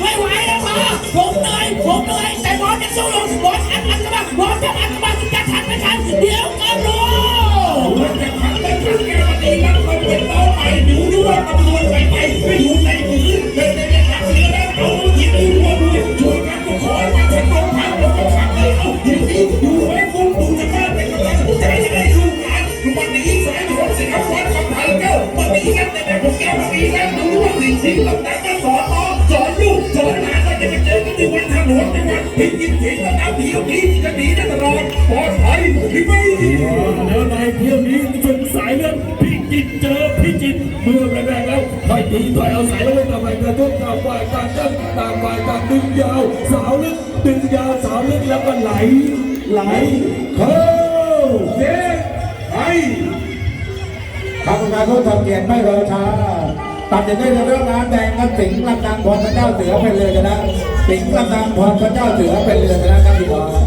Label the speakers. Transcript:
Speaker 1: ไม่ไหวแล้วพอผมเหนื่อยผมเหนื่อยแต่บอสยังสู้อยู่บอสอันอันกระบังบอสจะอันกราบังจะทันไม่ทันเดี๋ยวก็รู้
Speaker 2: มันจะทันไม่ทันแกวันนี้มันคนเป็นเป้าหมายหนูด้วยตำรวจไปไปไม่อยู่ในมืเลยในหลัเสือแล้เอาหยิบมือด้วยช่กันก็ขอมาฉันต้องพังแล้วก็ขับเลยเอาหยิบนี้ดูไว้คุณดูจะกล้าเป็นกำลังใจให้ได้ดูงานวันนี้แฟนของสิงคโปร์ทำไทยก้าวันนี้กันแต่ผมแกกันนี้แล้วดูว่าสิ่งสิ่งต่า จะไปเจอกันในวันทางหลวงในวันพิจิตรถึงระดับเดียวนี้จะหนีได้ตลอดปลอดภัยหรือไม่แล้วใน
Speaker 3: เที่ยวน
Speaker 2: ี้
Speaker 3: สงสา
Speaker 2: ยเรื่องพิจิตรเจอพิจิตรเมื่อแรกๆแล้วค่อยตีต่อยเอาสายแล้วไม่ต่างไปกระทุกต่างฝ่ายต่างกันต่างฝ่ายต่าง
Speaker 3: ด
Speaker 2: ึงยาว ส
Speaker 3: าวลึกดึงยาวสาวลึกแล้วก็ไหลไหลเข้า
Speaker 2: เย้ไป
Speaker 4: ทำงานผู้ทำเกียรติไม่รอช้าตัดสินได้เรื่องงานแดงครับสิงห์ลำนางพรพระเจ้าเสือเป็นเรือชนะ สิงห์ลำนางพรพระเจ้าเสือเป็นเรือนแล้วครับพี่บอลใคร